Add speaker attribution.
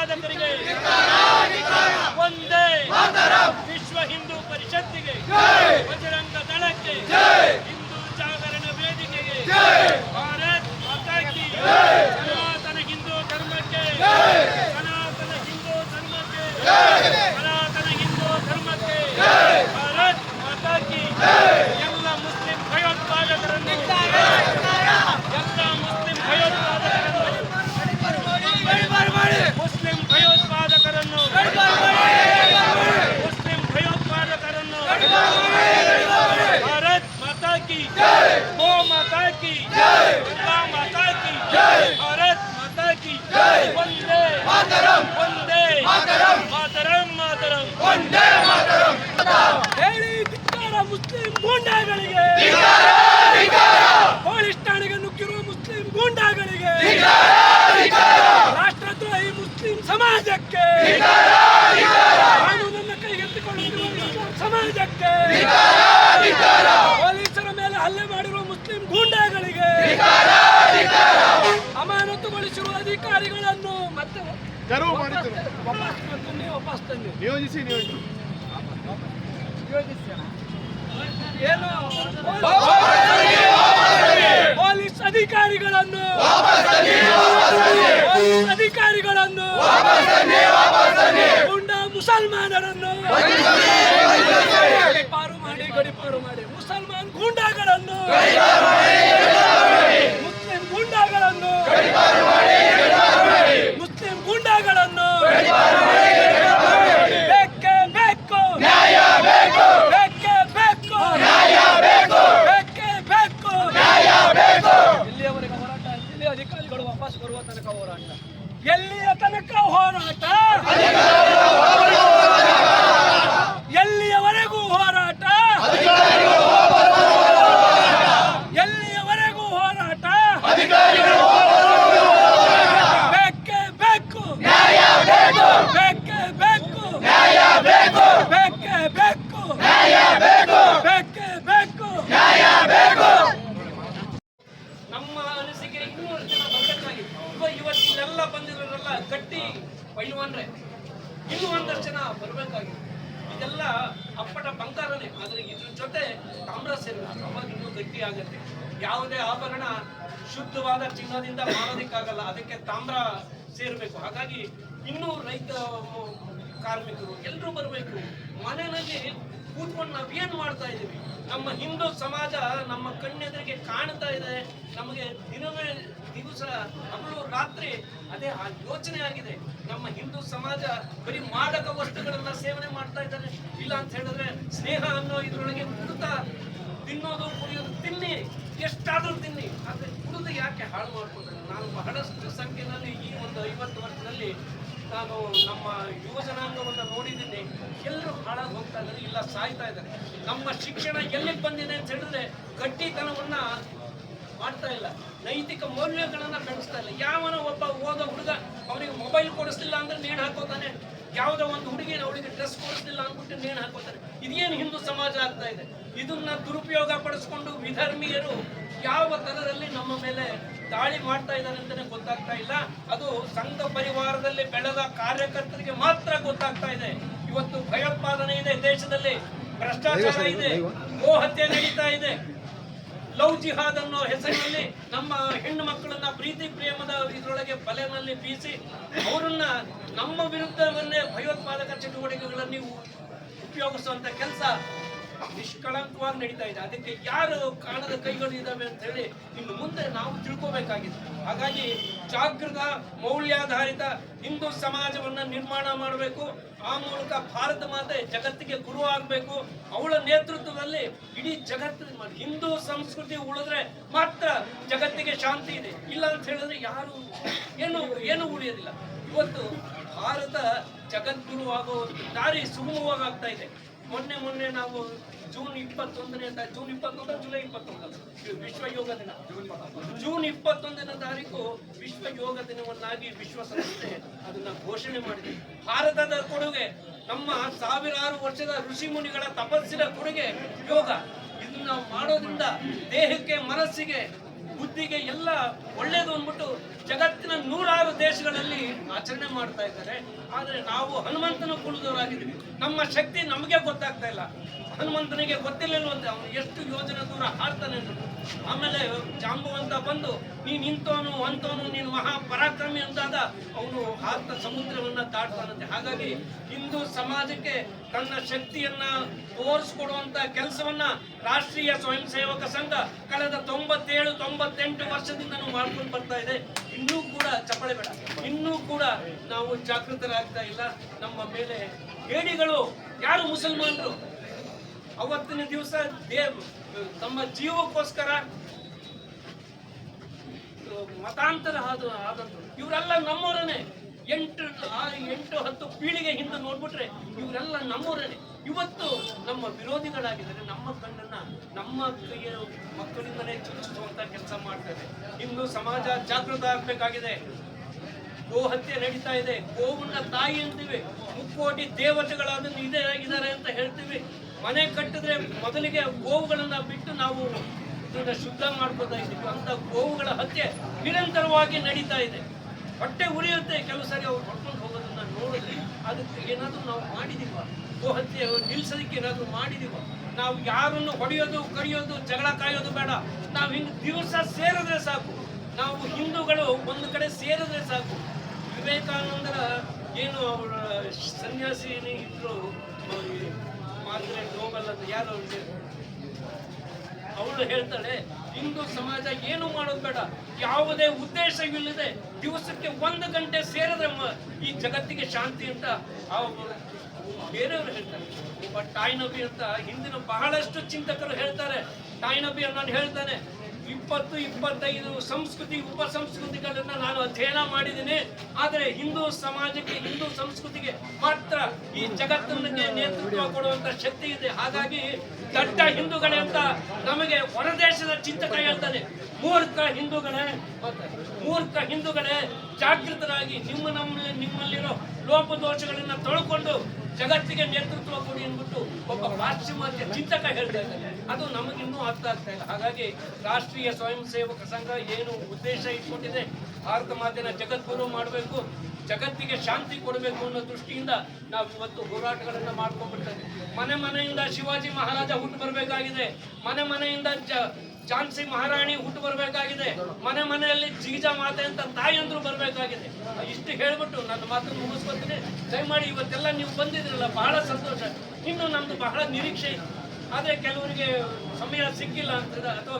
Speaker 1: ಭಯೋತ್ಪಾದಕರಿಗೆ ಒಂದೇ ವಿಶ್ವ ಹಿಂದೂ ಪರಿಷತ್ತಿಗೆ ಬಜರಂಗ ದಳಕ್ಕೆ ಹಿಂದೂ ಜಾಗರಣ ವೇದಿಕೆಗೆ ಭಾರತ್ ಮಾತಾ ಕಿ ಸನಾತನ ಹಿಂದೂ ಧರ್ಮಕ್ಕೆ ಸನಾತನ ಹಿಂದೂ ಧರ್ಮಕ್ಕೆ ಸನಾತನ ಹಿಂದೂ ಧರ್ಮಕ್ಕೆ ಭಾರತ್ ಮಾತಾ ಕಿ ಎಲ್ಲ ಮುಸ್ಲಿಂ ಭಯೋತ್ಪಾದಕರನ್ನು ಎಲ್ಲ ಮುಸ್ಲಿಂ ಭಯೋತ್ಪಾದಕರನ್ನು ಮುಸ್ಲಿಂ ಭಯೋತ್ಪಾದಕರನ್ನು ಮುಸ್ಲಿಂ ಭಯೋತ್ಪಾದಕರನ್ನು ಭಾರತ್ ಮಾತಾ ಕಿ ಗೋ ಮಾತಾ ಕಿ ಗಂಗಾ ಮಾತಾ ಕಿ ಭಾರತ್ ಮಾತಾ ಒಂದೇ ಒಂದೇ ಮಾತರಂ. ಮಾತರಂ ಹೇಳಿ ಧಿಕ್ಕಾರ ಮುಸ್ಲಿಂ ಗೂಂಡಾಗಳಿಗೆ ಠಾಣೆಗೆ ನುಗ್ಗಿರುವ ಮುಸ್ಲಿಂ ಗೂಂಡಾಗಳಿಗೆ ರಾಷ್ಟ್ರದ್ರೋಹಿ ಮುಸ್ಲಿಂ ಸಮಾಜಕ್ಕೆ ಕಾನೂನನ್ನು ಕೈಗೆತ್ತಿಕೊಳ್ಳುತ್ತಿರುವ ಇಸ್ಲಾಂ ಸಮಾಜಕ್ಕೆ ಪೊಲೀಸರ ಮೇಲೆ ಹಲ್ಲೆ ಮಾಡಿರುವ ಮುಸ್ಲಿಂ ಗೂಂಡಾಗಳಿಗೆ ಅಮಾನತುಗೊಳಿಸಿರುವ ಅಧಿಕಾರಿಗಳನ್ನು ಮತ್ತೆ ವಾಪಸ್ ತಂದು
Speaker 2: ನಿಯೋಜಿಸಿ ನಿಯೋಜಿಸಿ.
Speaker 1: ಏನು? ಪೊಲೀಸ್ ಅಧಿಕಾರಿಗಳನ್ನು ಪೊಲೀಸ್ ಅಧಿಕಾರಿಗಳನ್ನು ಗುಂಡ ಮುಸಲ್ಮಾನರನ್ನು ಗಡಿಪಾರು ಮಾಡಿ ಗಡಿಪಾರು ಮಾಡಿ. ಮುಸಲ್ಮಾನ್ ಗೂಂಡಾಗಳನ್ನು ಮುಸ್ಲಿಂ ಗೂಂಡಾಗಳನ್ನು ಮುಸ್ಲಿಂ ಗೂಂಡಾಗಳನ್ನು ಬೇಕೇ ಬೇಕು ಬೇಕೇ ಬೇಕು ಬೇಕೇ ಬೇಕು ಇಲ್ಲಿಯವರೆಗೆ ಹೋರಾಟ ಇಲ್ಲಿ ಅಧಿಕಾರಿಗಳು ಬರುವ ತನಕ ಹೋರಾಟ. ಎಲ್ಲಿಯ ತನಕ ಹೋರಾಟ? ಪೈಲ್ವಾನ್ರೆ ಇನ್ನೂ ಒಂದಷ್ಟು ಜನ ಬರಬೇಕಾಗಿತ್ತು. ಇದೆಲ್ಲ ಅಪ್ಪಟ ಬಂಗಾರನೇ, ಆದ್ರೆ ಇದ್ರ ಜೊತೆ ತಾಮ್ರ ಸೇರಬೇಕು ಅವಾಗ ಇನ್ನೂ ಗಟ್ಟಿ ಆಗುತ್ತೆ. ಯಾವುದೇ ಆಭರಣ ಶುದ್ಧವಾದ ಚಿನ್ನದಿಂದ ಮಾಡೋದಕ್ಕಾಗಲ್ಲ ಅದಕ್ಕೆ ತಾಮ್ರ ಸೇರಬೇಕು. ಹಾಗಾಗಿ ಇನ್ನೂ ರೈತ, ಕಾರ್ಮಿಕರು ಎಲ್ಲರೂ ಬರಬೇಕು. ಮನೆಯಲ್ಲಿ ಕೂತ್ಕೊಂಡು ನಾವೇನು ಮಾಡ್ತಾ ಇದ್ದೀವಿ? ನಮ್ಮ ಹಿಂದೂ ಸಮಾಜ ನಮ್ಮ ಕಣ್ಣೆದುರಿಗೆ ಕಾಣ್ತಾ ಇದೆ. ನಮಗೆ ದಿನವೇ ದಿವಸ ರಾತ್ರಿ ಅದೇ ಆ ಯೋಚನೆ ಆಗಿದೆ. ನಮ್ಮ ಹಿಂದೂ ಸಮಾಜ ಬರೀ ಮಾದಕ ವಸ್ತುಗಳನ್ನ ಸೇವನೆ ಮಾಡ್ತಾ ಇದ್ದಾರೆ. ಇಲ್ಲ ಅಂತ ಹೇಳಿದ್ರೆ ಸ್ನೇಹ ಅನ್ನೋ ಇದ್ರೊಳಗೆ ಕುಡಿತ ತಿನ್ನೋದು, ಕುಡಿಯೋದು ತಿನ್ನಿ, ಎಷ್ಟಾದ್ರೂ ತಿನ್ನಿ. ಆದ್ರೆ ಕುಡಿದು ಯಾಕೆ ಹಾಳು ಮಾಡ್ಕೊತಾರೆ ನಾನು ಬಹಳಷ್ಟು ಸಂಖ್ಯೆಯಲ್ಲಿ ಈ ಒಂದು ಐವತ್ತು ವರ್ಷದಲ್ಲಿ ನಾನು ನಮ್ಮ ಯುವಜನಾಂಗವನ್ನು ನೋಡಿದ್ದೀನಿ. ಎಲ್ಲರೂ ಹಾಳಾಗಿ ಹೋಗ್ತಾ ಇದ್ದಾರೆ, ಇಲ್ಲ ಸಾಯ್ತಾ ಇದ್ದಾರೆ. ನಮ್ಮ ಶಿಕ್ಷಣ ಎಲ್ಲಿಗೆ ಬಂದಿದೆ ಅಂತ ಹೇಳಿದ್ರೆ ಗಟ್ಟಿತನವನ್ನ ಮಾಡ್ತಾ ಇಲ್ಲ. ನೈತಿಕ ಮೌಲ್ಯಗಳನ್ನ ಬೆಳೆಸ್ತಾ ಇಲ್ಲ. ಯಾವನ ಒಬ್ಬ ಓದೋ ಹುಡುಗ ಅವನಿಗೆ ಮೊಬೈಲ್ ಕೊಡಿಸ್ಲಿಲ್ಲ ಅಂದ್ರೆ ನೇಣು ಹಾಕೋತಾನೆ. ಯಾವುದೋ ಒಂದು ಹುಡುಗಿನ ಅವಳಿಗೆ ಡ್ರೆಸ್ ಕೊಡಿಸ್ಲಿಲ್ಲ ಅಂದ್ಬಿಟ್ಟು ನೇಣು ಹಾಕೋತಾನೆ. ಇದೇನು ಹಿಂದೂ ಸಮಾಜ ಆಗ್ತಾ ಇದೆ? ಇದನ್ನ ದುರುಪಯೋಗ ಪಡಿಸ್ಕೊಂಡು ವಿಧರ್ಮೀಯರು ಯಾವ ತರದಲ್ಲಿ ನಮ್ಮ ಮೇಲೆ ದಾಳಿ ಮಾಡ್ತಾ ಇದ್ದಾರೆ ಅಂತಾನೆ ಗೊತ್ತಾಗ್ತಾ ಇಲ್ಲ. ಅದು ಸಂಘ ಪರಿವಾರದಲ್ಲಿ ಬೆಳೆದ ಕಾರ್ಯಕರ್ತರಿಗೆ ಮಾತ್ರ ಗೊತ್ತಾಗ್ತಾ ಇದೆ. ಇವತ್ತು ಭಯೋತ್ಪಾದನೆ ಇದೆ ದೇಶದಲ್ಲಿ. ಭ್ರಷ್ಟಾಚಾರ ಇದೆ. ಗೋಹತ್ಯೆ ನಡೀತಾ ಇದೆ. ಲವ್ ಜಿಹಾದ್ ಅನ್ನೋ ಹೆಸರಿನಲ್ಲಿ ನಮ್ಮ ಹೆಣ್ಣು ಮಕ್ಕಳನ್ನ ಪ್ರೀತಿ ಪ್ರೇಮದ ಇದರೊಳಗೆ ಬಲೆನಲ್ಲಿ ಬೀಸಿ ಅವರನ್ನ ನಮ್ಮ ವಿರುದ್ಧವನ್ನೇ ಭಯೋತ್ಪಾದಕ ಚಟುವಟಿಕೆಗಳನ್ನು ಉಪಯೋಗಿಸುವಂತ ಕೆಲಸ ನಿಷ್ಕಳಂಕವಾಗಿ ನಡೀತಾ ಇದೆ. ಅದಕ್ಕೆ ಯಾರು ಕಾಣದ ಕೈಗಳು ಇದಾವೆ ಅಂತ ಹೇಳಿ ಇನ್ನು ಮುಂದೆ ನಾವು ತಿಳ್ಕೋಬೇಕಾಗಿದೆ ಹಾಗಾಗಿ ಜಾಗೃತ, ಮೌಲ್ಯಾಧಾರಿತ ಹಿಂದೂ ಸಮಾಜವನ್ನ ನಿರ್ಮಾಣ ಮಾಡಬೇಕು. ಆ ಮೂಲಕ ಭಾರತ ಮಾತೆ ಜಗತ್ತಿಗೆ ಗುರು ಆಗಬೇಕು. ಅವಳ ನೇತೃತ್ವದಲ್ಲಿ ಇಡೀ ಜಗತ್ತು ಹಿಂದೂ ಸಂಸ್ಕೃತಿ ಉಳಿದ್ರೆ ಮಾತ್ರ ಜಗತ್ತಿಗೆ ಶಾಂತಿ ಇದೆ. ಇಲ್ಲ ಅಂತ ಹೇಳಿದ್ರೆ ಯಾರು ಏನು ಏನು ಉಳಿಯೋದಿಲ್ಲ. ಇವತ್ತು ಭಾರತ ಜಗದ್ಗುರು ಆಗೋ ದಾರಿ ಸುಗಮವಾಗ್ತಾ ಇದೆ. ಮೊನ್ನೆ ಮೊನ್ನೆ ನಾವು ಜೂನ್ ಇಪ್ಪತ್ತೊಂದನೇ ಜೂನ್ ಇಪ್ಪತ್ತೊಂದ ಜುಲೈ ಇಪ್ಪತ್ತೊಂದಲ್ಲ ಇದು ವಿಶ್ವ ಯೋಗ ದಿನ. ಜೂನ್ ಇಪ್ಪತ್ತೊಂದನೇ ತಾರೀಕು ವಿಶ್ವ ಯೋಗ ದಿನವನ್ನಾಗಿ ವಿಶ್ವಸಂಸ್ಥೆ ಅದನ್ನ ಘೋಷಣೆ ಮಾಡಿದೆ. ಭಾರತದ ಕೊಡುಗೆ, ನಮ್ಮ ಸಾವಿರಾರು ವರ್ಷದ ಋಷಿ ಮುನಿಗಳ ತಪಸ್ಸಿನ ಕೊಡುಗೆ ಯೋಗ. ಇದನ್ನ ಮಾಡೋದ್ರಿಂದ ದೇಹಕ್ಕೆ, ಮನಸ್ಸಿಗೆ ಬುದ್ಧಿಗೆ ಎಲ್ಲ ಒಳ್ಳೇದು ಅಂದ್ಬಿಟ್ಟು ಜಗತ್ತಿನ ನೂರಾರು ದೇಶಗಳಲ್ಲಿ ಆಚರಣೆ ಮಾಡ್ತಾ ಇದ್ದಾರೆ. ಆದರೆ ನಾವು ಹನುಮಂತನ ಕುಳಿದವರಾಗಿದ್ದೀವಿ ನಮ್ಮ ಶಕ್ತಿ ನಮಗೆ ಗೊತ್ತಾಗ್ತಾ ಇಲ್ಲ. ಹನುಮಂತನಿಗೆ ಗೊತ್ತಿಲ್ಲವಂತೆ ಅವನು ಎಷ್ಟು ಯೋಜನೆ ದೂರ ಹಾರ್ತಾನೆ ಅಂತ ಆಮೇಲೆ ಜಾಂಬುವಂತ ಬಂದು, ನೀನು ಇಂತವನು ಅಂತವನು ನೀನು ಮಹಾ ಪರಾಕ್ರಮಿ ಅಂತಾದ ಅವನು ಆತ ಸಮುದ್ರವನ್ನ ದಾಟ್ತಾನಂತೆ ಹಾಗಾಗಿ ಹಿಂದೂ ಸಮಾಜಕ್ಕೆ ತನ್ನ ಶಕ್ತಿಯನ್ನ ತೋರಿಸ್ಕೊಡುವಂತ ಕೆಲಸವನ್ನ ರಾಷ್ಟ್ರೀಯ ಸ್ವಯಂ ಸೇವಕ ಸಂಘ ಕಳೆದ ತೊಂಬತ್ತೇಳು, ತೊಂಬತ್ತೆಂಟು ವರ್ಷದಿಂದ ಮಾಡ್ಕೊಂಡು ಬರ್ತಾ ಇದೆ. ಇನ್ನೂ ಕೂಡ ಚಪ್ಪಳೆ ಬೇಡ. ಇನ್ನೂ ಕೂಡ ನಾವು ಜಾಗೃತರಾಗ್ತಾ ಇಲ್ಲ. ನಮ್ಮ ಮೇಲೆ ಹೇಡಿಗಳು ಯಾರು ಮುಸಲ್ಮಾನರು? ಅವತ್ತಿನ ದಿವಸ ದೇವ್ ತಮ್ಮ ಜೀವಕ್ಕೋಸ್ಕರ ಮತಾಂತರ ಆದ ಆದಂತ ಇವರೆಲ್ಲ ನಮ್ಮೂರನೆ ಎಂಟು ಎಂಟು, ಹತ್ತು ಪೀಳಿಗೆ ಹಿಂದೆ ನೋಡ್ಬಿಟ್ರೆ ಇವರೆಲ್ಲ ನಮ್ಮೂರನೆ ಇವತ್ತು ನಮ್ಮ ವಿರೋಧಿಗಳಾಗಿದ್ದಾರೆ, ನಮ್ಮ ಕಣ್ಣನ್ನ ನಮ್ಮ ಕೈಯ ಮಕ್ಕಳಿಂದಲೇ ಚುಚ್ಚುವಂತ ಕೆಲಸ ಮಾಡ್ತಾರೆ. ಇಂದು ಸಮಾಜ ಜಾಗೃತ ಆಗ್ಬೇಕಾಗಿದೆ. ಗೋ ಹತ್ಯೆ ನಡೀತಾ ಇದೆ. ಗೋವನ್ನ ತಾಯಿ ಅಂತೀವಿ. ಮುಕ್ಕೋಟಿ ದೇವತೆಗಳಾದ ಇದೇ ಆಗಿದ್ದಾರೆ ಅಂತ ಹೇಳ್ತೀವಿ. ಮನೆ ಕಟ್ಟಿದ್ರೆ ಮೊದಲಿಗೆ ಗೋವುಗಳನ್ನ ಬಿಟ್ಟು ನಾವು ಇದನ್ನ ಶುದ್ಧ ಮಾಡ್ಕೋತಾ ಇದ್ದೀವಿ. ಅಂತ ಗೋವುಗಳ ಹತ್ಯೆ ನಿರಂತರವಾಗಿ ನಡೀತಾ ಇದೆ. ಹೊಟ್ಟೆ ಉರಿಯುತ್ತೆ. ಕೆಲವು ಸಾರಿ ಅವ್ರು ಹೊಡ್ಕೊಂಡು ಹೋಗೋದನ್ನ ನೋಡಿದ್ರೆ ಅದಕ್ಕೆ ಏನಾದರೂ ನಾವು ಮಾಡಿದೀವ ಗೋ ಹತ್ಯೆ ನಿಲ್ಸೋದಕ್ಕೆ ಏನಾದರೂ ಮಾಡಿದೀವ ನಾವು ಯಾರನ್ನು ಹೊಡೆಯೋದು ಕಡಿಯೋದು ಜಗಳ ಕಾಯೋದು ಬೇಡ. ನಾವು ಹಿಂಗೆ ದಿವಸ ಸೇರಿದ್ರೆ ಸಾಕು. ನಾವು ಹಿಂದೂಗಳು ಒಂದು ಕಡೆ ಸೇರಿದ್ರೆ ಸಾಕು. ವಿವೇಕಾನಂದರ ಏನು ಅವರ ಸನ್ಯಾಸಿ ಇದ್ರು ಮಾತ್ರ ನೋಬಲ್ ಅಂತ ಯಾರು ಅವಳು ಅವಳು ಹೇಳ್ತಾಳೆ, ಹಿಂದೂ ಸಮಾಜ ಏನು ಮಾಡೋದು ಬೇಡ. ಯಾವುದೇ ಉದ್ದೇಶವಿಲ್ಲದೆ ದಿವಸಕ್ಕೆ ಒಂದು ಗಂಟೆ ಸೇರಿದ್ರೆ ಈ ಜಗತ್ತಿಗೆ ಶಾಂತಿ ಅಂತ ಬೇರೆಯವರು ಹೇಳ್ತಾರೆ. ಒಬ್ಬ ಟಾಯ್ ನಬಿ ಅಂತ ಹಿಂದಿನ ಬಹಳಷ್ಟು ಚಿಂತಕರು ಹೇಳ್ತಾರೆ. ಟಾಯ್ ನಬಿ ನಾನು ಹೇಳ್ತಾನೆ ಇಪ್ಪತ್ತು, ಇಪ್ಪತ್ತೈದು ಸಂಸ್ಕೃತಿ ಉಪ ಸಂಸ್ಕೃತಿಗಳನ್ನ ನಾನು ಅಧ್ಯಯನ ಮಾಡಿದ್ದೀನಿ. ಆದರೆ ಹಿಂದೂ ಸಮಾಜಕ್ಕೆ, ಹಿಂದೂ ಸಂಸ್ಕೃತಿಗೆ ಮಾತ್ರ ಈ ಜಗತ್ತಿನಲ್ಲಿ ನೇತೃತ್ವ ಕೊಡುವಂತ ಶಕ್ತಿ ಇದೆ. ಹಾಗಾಗಿ ದಡ್ಡ ಹಿಂದೂಗಳೇ ಅಂತ ನಮಗೆ ಹೊರದೇಶದ ಚಿಂತಕ ಹೇಳ್ತಾನೆ. ಮೂರ್ಖ ಹಿಂದೂಗಳೇ ಮೂರ್ಖ ಹಿಂದೂಗಳೇ ಜಾಗೃತರಾಗಿ ನಿಮ್ಮ ನಮ್ಮ ನಿಮ್ಮಲ್ಲಿರೋ ಲೋಪದೋಷಗಳನ್ನು ತೊಳ್ಕೊಂಡು ಜಗತ್ತಿಗೆ ನೇತೃತ್ವ ಕೊಡಿ ಅಂದ್ಬಿಟ್ಟು ಒಬ್ಬ ಪಾಶ್ಚಿಮಾತ್ಯ ಚಿಂತಕ ಹೇಳ್ತಾ ಇದ್ದಾನೆ. ಅದು ನಮಗಿನ್ನೂ ಅರ್ಥ ಆಗ್ತಾ ಇಲ್ಲ. ಹಾಗಾಗಿ ರಾಷ್ಟ್ರೀಯ ಸ್ವಯಂ ಸೇವಕ ಸಂಘ ಏನು ಉದ್ದೇಶ ಇಟ್ಕೊಂಡಿದೆ, ಭಾರತ ಮಾತಿನ ಜಗದ್ಗುರು ಮಾಡಬೇಕು, ಜಗತ್ತಿಗೆ ಶಾಂತಿ ಕೊಡಬೇಕು ಅನ್ನೋ ದೃಷ್ಟಿಯಿಂದ ನಾವು ಇವತ್ತು ಹೋರಾಟಗಳನ್ನು ಮಾಡ್ಕೊಂಡ್ಬಿಡ್ತೇವೆ ಮನೆ ಮನೆಯಿಂದ ಶಿವಾಜಿ ಮಹಾರಾಜ ಹುಟ್ಟು ಬರಬೇಕಾಗಿದೆ. ಮನೆ ಮನೆಯಿಂದ ಝಾನ್ಸಿ ಮಹಾರಾಣಿ ಹುಟ್ಟು ಬರಬೇಕಾಗಿದೆ. ಮನೆ ಮನೆಯಲ್ಲಿ ಜೀಜ ಮಾತೆ ಅಂತ ತಾಯಂದ್ರು ಬರಬೇಕಾಗಿದೆ. ಇಷ್ಟು ಹೇಳ್ಬಿಟ್ಟು ನನ್ನ ಮಾತನ್ನು ಮುಗಿಸ್ಕೊತೀನಿ. ದಯಮಾಡಿ ಇವತ್ತೆಲ್ಲ ನೀವು ಬಂದಿದ್ರಲ್ಲ ಬಹಳ ಸಂತೋಷ. ಇನ್ನು ನಮ್ದು ಬಹಳ ನಿರೀಕ್ಷೆ ಇತ್ತು ಆದರೆ ಕೆಲವರಿಗೆ ಸಮಯ ಸಿಕ್ಕಿಲ್ಲ ಅಂತ ಅಥವಾ